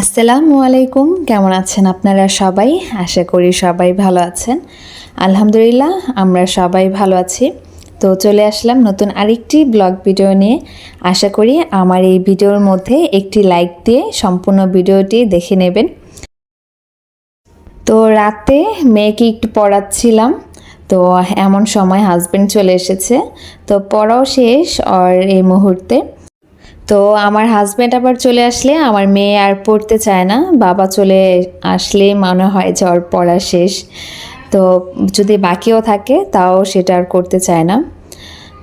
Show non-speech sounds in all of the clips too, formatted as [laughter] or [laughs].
আসসালামু আলাইকুম। কেমন আছেন আপনারা সবাই? আশা করি সবাই ভালো আছেন। আলহামদুলিল্লাহ, আমরা সবাই ভালো আছি। তো চলে আসলাম নতুন আরেকটি ব্লগ ভিডিও নিয়ে। আশা করি আমার এই ভিডিওর মধ্যে একটি লাইক দিয়ে সম্পূর্ণ ভিডিওটি দেখে নেবেন। তো রাতে মেয়েকে একটু পড়াচ্ছিলাম। তো এমন সময় হাজবেন্ড চলে এসেছে। তো পড়াও শেষ আর এই মুহূর্তে তো আমার হাজব্যান্ড আবার চলে আসলে, আমার মেয়ে আর পড়তে চায় না। বাবা চলে আসলে মনে হয় যে ওর পড়া শেষ। তো যদি বাকিও থাকে, তাও সেটা আর করতে চায় না।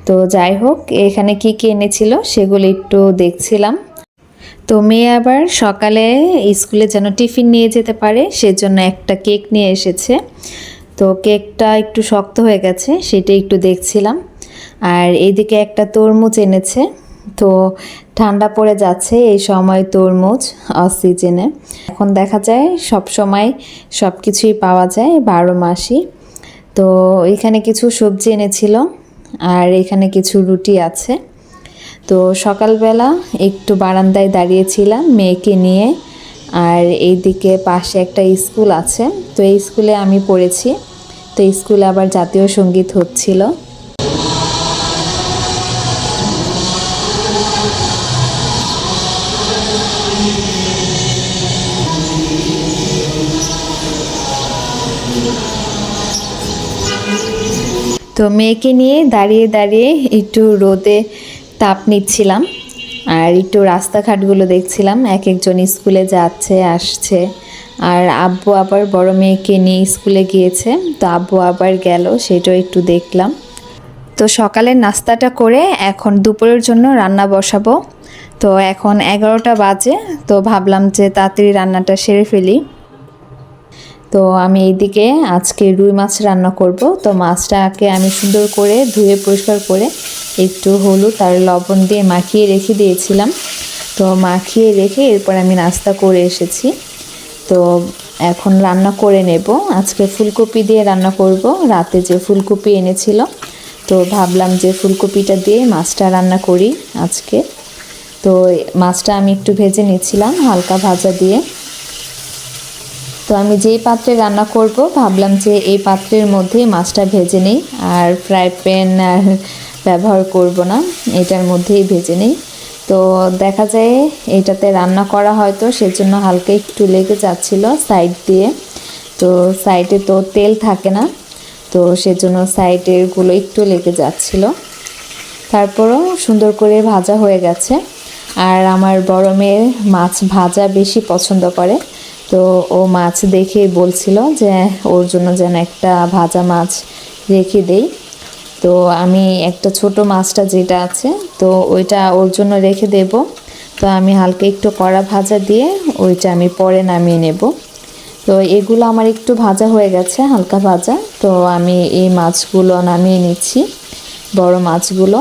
তো যাই হোক, এখানে কি কি এনেছিল সেগুলো একটু দেখছিলাম। তো মেয়ে আবার সকালে স্কুলে যেন টিফিন নিয়ে যেতে পারে, সেজন্য একটা কেক নিয়ে এসেছে। তো কেকটা একটু শক্ত হয়ে গেছে, সেটা একটু দেখছিলাম। আর এইদিকে একটা তরমুজ এনেছে। তো ঠান্ডা পড়ে যাচ্ছে এই সময় তরমুজ অফ সিজনে এখন দেখা যায় সব সময় সব কিছুই পাওয়া যায় বারো মাসই। তো এখানে কিছু সবজি এনেছিল আর এখানে কিছু রুটি আছে। তো সকালবেলা একটু বারান্দায় দাঁড়িয়েছিলাম মেয়েকে নিয়ে আর এইদিকে পাশে একটা স্কুল আছে। তো এই স্কুলে আমি পড়েছি। তো স্কুলে আবার জাতীয় সংগীত হচ্ছিল। তো মেয়েকে নিয়ে দাঁড়িয়ে দাঁড়িয়ে একটু রোদে তাপ নিচ্ছিলাম আর একটু রাস্তাঘাটগুলো দেখছিলাম। এক একজন স্কুলে যাচ্ছে, আসছে আর আব্বু আবার বড় মেয়েকে নিয়ে স্কুলে গিয়েছে। তো আব্বু আবার গেল, সেটাও একটু দেখলাম। তো সকালের নাস্তাটা করে এখন দুপুরের জন্য রান্না বসাবো। তো এখন এগারোটা বাজে, তো ভাবলাম যে তাড়াতাড়ি রান্নাটা সেরে ফেলি। তো আমি এইদিকে আজকে রুই মাছ রান্না করব। তো মাছটাকে আমি সুন্দর করে ধুয়ে পরিষ্কার করে একটু হলুদ আর লবণ দিয়ে মাখিয়ে রেখে দিয়েছিলাম। তো মাখিয়ে রেখে এরপর আমি নাস্তা করে এসেছি। তো এখন রান্না করে নেব। আজকে ফুলকপি দিয়ে রান্না করব। রাতে যে ফুলকপি এনেছিল, তো ভাবলাম যে ফুলকপিটা দিয়ে মাছটা রান্না করি আজকে। তো মাছটা আমি একটু ভেজে নিয়েছিলাম হালকা ভাজা দিয়ে। তো আমি যেই পাত্রে রান্না করব, ভাবলাম যে এই পাত্রের মধ্যেই মাছটা ভেজে নিই, আর ফ্রাই প্যান আর ব্যবহার করব না, এটার মধ্যেই ভেজে নিই। তো দেখা যায় এটাতে রান্না করা হয়তো, সেজন্য হালকা একটু লেগে যাচ্ছিল সাইড দিয়ে। তো সাইডে তো তেল থাকে না, তো সেজন্য সাইডেরগুলো একটু লেগে যাচ্ছিল। তারপরও সুন্দর করে ভাজা হয়ে গেছে, আর আমার বড় মেয়ের মাছ ভাজা বেশি পছন্দ করে। তো ও মাছ দেখে বলছিল যে ওর জন্য যেন একটা ভাজা মাছ রেখে দেই। তো আমি একটা ছোট মাছটা যেটা আছে, তো ওইটা ওর জন্য রেখে দেব। তো আমি হালকা একটু কড়া ভাজা দিয়ে ওইটা আমি পরে নামিয়ে নেব। তো এগুলো আমার একটু ভাজা হয়ে গেছে, হালকা ভাজা। তো আমি এই মাছগুলো নামিয়ে নিচ্ছি, বড় মাছগুলো।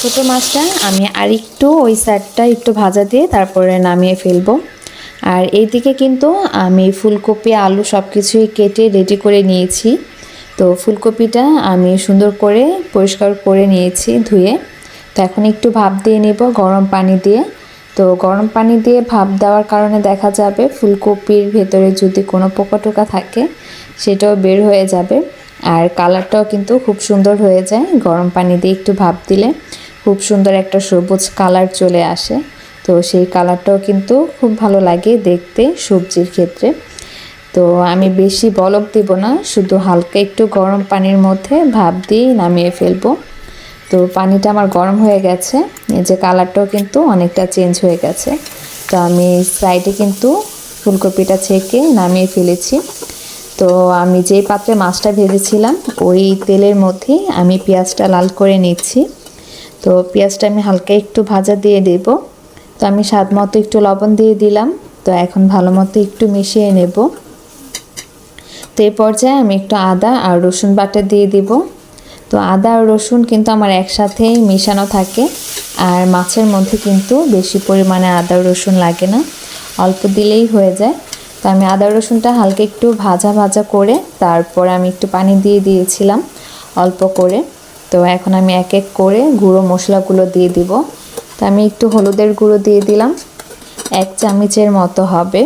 ছোটো মাছটা আমি আর একটু ওই সাইডটা একটু ভাজা দিয়ে তারপরে নামিয়ে ফেলব। আর এইদিকে কিন্তু আমি ফুলকপি, আলু সব কিছুই কেটে রেডি করে নিয়েছি। তো ফুলকপিটা আমি সুন্দর করে পরিষ্কার করে নিয়েছি ধুয়ে। তো এখন একটু ভাপ দিয়ে নেব গরম পানি দিয়ে। তো গরম পানি দিয়ে ভাপ দেওয়ার কারণে দেখা যাবে ফুলকপির ভেতরে যদি কোনো পোকা টোকা থাকে, সেটাও বের হয়ে যাবে। আর কালারটাও কিন্তু খুব সুন্দর হয়ে যায়। গরম পানি দিয়ে একটু ভাপ দিলে খুব সুন্দর একটা সবুজ কালার চলে আসে। তো সেই কালারটাও কিন্তু খুব ভালো লাগে দেখতে সবজির ক্ষেত্রে। তো আমি বেশি বলক দেব না, শুধু হালকা একটু গরম পানির মধ্যে ভাপ দিয়েই নামিয়ে ফেলব। তো পানিটা আমার গরম হয়ে গেছে, এই যে কালারটাও কিন্তু অনেকটা চেঞ্জ হয়ে গেছে। তো আমি সাইডে কিন্তু ফুলকপিটা ছেঁকে নামিয়ে ফেলেছি। তো আমি যেই পাত্রে মাছটা ভেজেছিলাম, ওই তেলের মধ্যে আমি পেঁয়াজটা লাল করে নিচ্ছি। তো পেঁয়াজটা আমি হালকা একটু ভাজা দিয়ে দেব। তো আমি স্বাদ মতো একটু লবণ দিয়ে দিলাম। তো এখন ভালো মতো একটু মিশিয়ে নেব। তো এই পর্যায়ে আমি একটু আদা আর রসুন বাটা দিয়ে দিব। তো আদা আর রসুন কিন্তু আমার একসাথেই মেশানো থাকে। আর মাছের মধ্যে কিন্তু বেশি পরিমাণে আদা রসুন লাগে না। অল্প দিলেই হয়ে যায়। তো আমি আদা রসুনটা হালকা একটু ভাজা ভাজা করে তারপর আমি একটু পানি দিয়ে দিয়েছিলাম অল্প করে। তো এখন আমি এক এক করে গুঁড়ো মশলাগুলো দিয়ে দিব। তো আমি একটু হলুদের গুঁড়ো দিয়ে দিলাম। এক চামচের মতো হবে।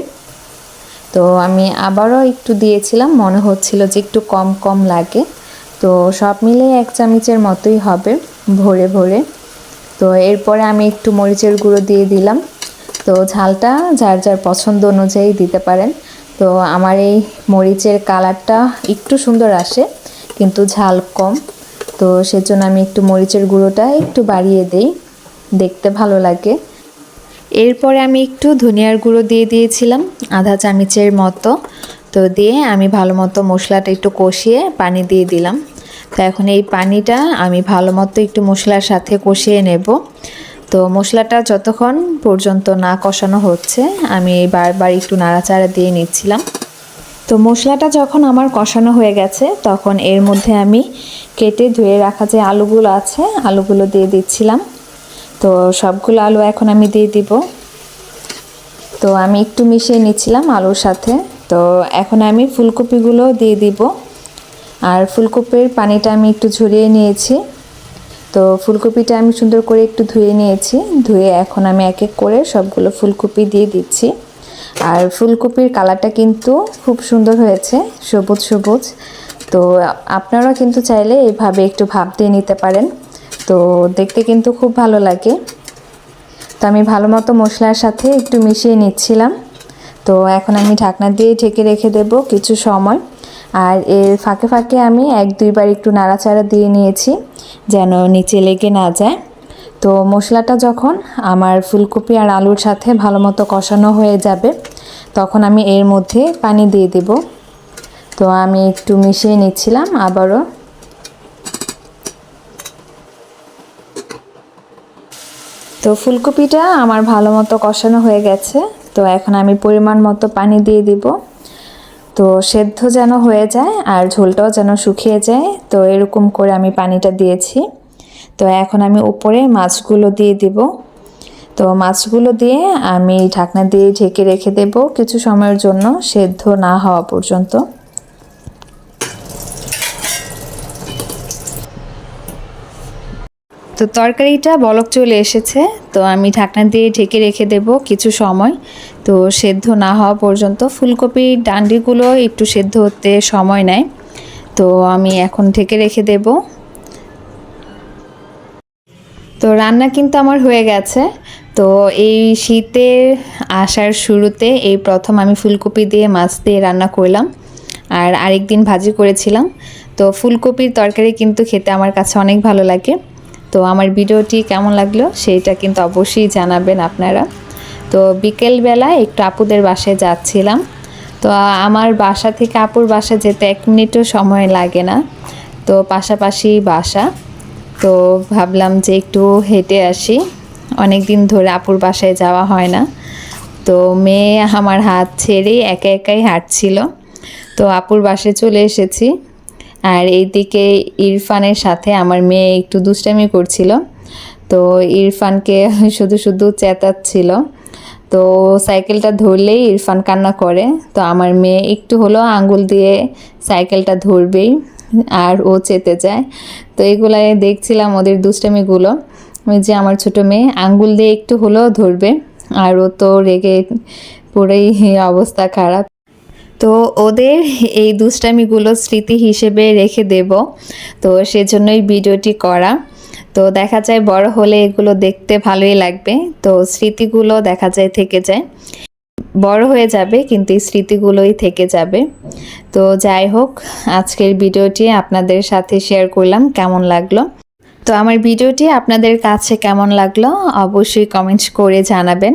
তো আমি আবারও একটু দিয়েছিলাম, মনে হচ্ছিল যে একটু কম কম লাগে। তো সব মিলে এক চামচের মতোই হবে ভরে ভরে। তো এরপরে আমি একটু মরিচের গুঁড়ো দিয়ে দিলাম। তো ঝালটা যার যার পছন্দ অনুযায়ী দিতে পারেন। তো আমার এই মরিচের কালারটা একটু সুন্দর আসে, কিন্তু ঝাল কম। তো সেজন্য আমি একটু মরিচের গুঁড়োটা একটু বাড়িয়ে দেই, দেখতে ভালো লাগে। এরপরে আমি একটু ধনিয়ার গুঁড়ো দিয়ে দিয়েছিলাম, আধা চামচের মতো। তো দিয়ে আমি ভালো মতো মশলাটা একটু কষিয়ে পানি দিয়ে দিলাম। তো এখন এই পানিটা আমি ভালো মতো একটু মশলার সাথে কষিয়ে নেব। তো মশলাটা যতক্ষণ পর্যন্ত না কষানো হচ্ছে, আমি বারবার একটু নাড়াচাড়া দিয়ে নিচ্ছিলাম। তো মশলাটা যখন আমার কষানো হয়ে গেছে, তখন এর মধ্যে আমি কেটে ধুয়ে রাখা যে আলুগুলো আছে, আলুগুলো দিয়ে দিচ্ছিলাম। তো সবগুলো আলু এখন আমি দিয়ে দিব। তো আমি একটু মিশিয়ে নিচ্ছিলাম আলুর সাথে। তো এখন আমি ফুলকপিগুলো দিয়ে দিব। আর ফুলকপির পানিটা আমি একটু ঝরিয়ে নিয়েছি। তো ফুলকপিটা আমি সুন্দর করে একটু ধুয়ে নিয়েছি। ধুয়ে এখন আমি এক এক করে সবগুলো ফুলকপি দিয়ে দিচ্ছি। আর ফুলকপির কালারটা কিন্তু খুব সুন্দর হয়েছে, সবুজ সবুজ। তো আপনারা কিন্তু চাইলে এভাবে একটু ভাপ দিয়ে নিতে পারেন। তো দেখতে কিন্তু খুব ভালো লাগে। তো আমি ভালো মতো মশলার সাথে একটু মিশিয়ে নিচ্ছিলাম। তো এখন আমি ঢাকনা দিয়ে ঢেকে রেখে দেব কিছু সময়। আর এর ফাঁকে ফাঁকে আমি এক দুইবার একটু নাড়াচাড়া দিয়ে নিয়েছি, যেন নিচে লেগে না যায়। তো মশলাটা যখন আমার ফুলকপি আর আলুর সাথে ভালো মতো কষানো হয়ে যাবে, তখন আমি এর মধ্যে পানি দিয়ে দেব। তো আমি একটু মিশিয়ে নিচ্ছিলাম আবারও। তো ফুলকপিটা আমার ভালো মতো কষানো হয়ে গেছে, তো এখন আমি পরিমাণ মতো পানি দিয়ে দিব। তো সেদ্ধ যেন হয়ে যায় আর ঝোলটাও যেন শুকিয়ে যায়, তো এরকম করে আমি পানিটা দিয়েছি। তো এখন আমি উপরে মাছগুলো দিয়ে দিব। তো মাছগুলো দিয়ে আমি ঢাকনা দিয়ে ঢেকে রেখে দেব কিছু সময়ের জন্য, সেদ্ধ না হওয়া পর্যন্ত। তো তরকারিটা বলক চলে এসেছে, তো আমি ঢাকনা দিয়ে ঢেকে রেখে দেব কিছু সময়। তো সেদ্ধ না হওয়া পর্যন্ত ফুলকপির ডান্ডিগুলো একটু সেদ্ধ হতে সময় নেয়। তো আমি এখন ঢেকে রেখে দেব। তো রান্না কিন্তু আমার হয়ে গেছে। তো এই শীতে আসার শুরুতে এই প্রথম আমি ফুলকপি দিয়ে মাছ দিয়ে রান্না করলাম আর আরেক দিন ভাজি করেছিলাম। তো ফুলকপির তরকারি কিন্তু খেতে আমার কাছে অনেক ভালো লাগে। তো আমার ভিডিওটি কেমন লাগল সেইটা কিন্তু অবশ্যই জানাবেন আপনারা। তো বিকেলবেলা একটু আপুদের বাসায় যাচ্ছিলাম। তো আমার বাসা থেকে আপুর বাসা যেতে এক মিনিটও সময় লাগে না। তো পাশাপাশি বাসা। তো ভাবলাম যে একটু হেঁটে আসি। অনেক দিন ধরে আপুর বাসায় যাওয়া হয় না। তো মেয়ে আমার হাত ছেড়ে একা একাই হাঁটছিল। তো আপুর বাসায় চলে এসেছি। আর এইদিকে ইরফানের সাথে আমার মেয়ে একটু দুষ্টামি করছিল। তো ইরফানকে [laughs] শুধু শুধু চেতাচ্ছিল তো সাইকেলটা ধরলেই ইরফান কান্না করে। তো আমার মেয়ে একটু হলো আঙ্গুল দিয়ে সাইকেলটা ধরবেই আর ও চেতে যায়। তো এগুলাই দেখছিলাম ওদের দুষ্টামিগুলো। যে আমার ছোটো মেয়ে আঙ্গুল দিয়ে একটু হলেও ধরবে। আর ও তো রেগে পুরোই অবস্থা খারাপ। তো ওদের এই দুষ্টামিগুলো স্মৃতি হিসেবে রেখে দেব। তো সেজন্যই ভিডিওটি করা। তো দেখা যায় বড় হলে এগুলো দেখতে ভালোই লাগবে। তো স্মৃতিগুলো দেখা যায় থেকে যায়। বড় হয়ে যাবে, কিন্তু এই স্মৃতিগুলোই থেকে যাবে। তো যাই হোক, আজকের ভিডিওটি আপনাদের সাথে শেয়ার করলাম, কেমন লাগল? তো আমার ভিডিওটি আপনাদের কাছে কেমন লাগল, অবশ্যই কমেন্টস করে জানাবেন।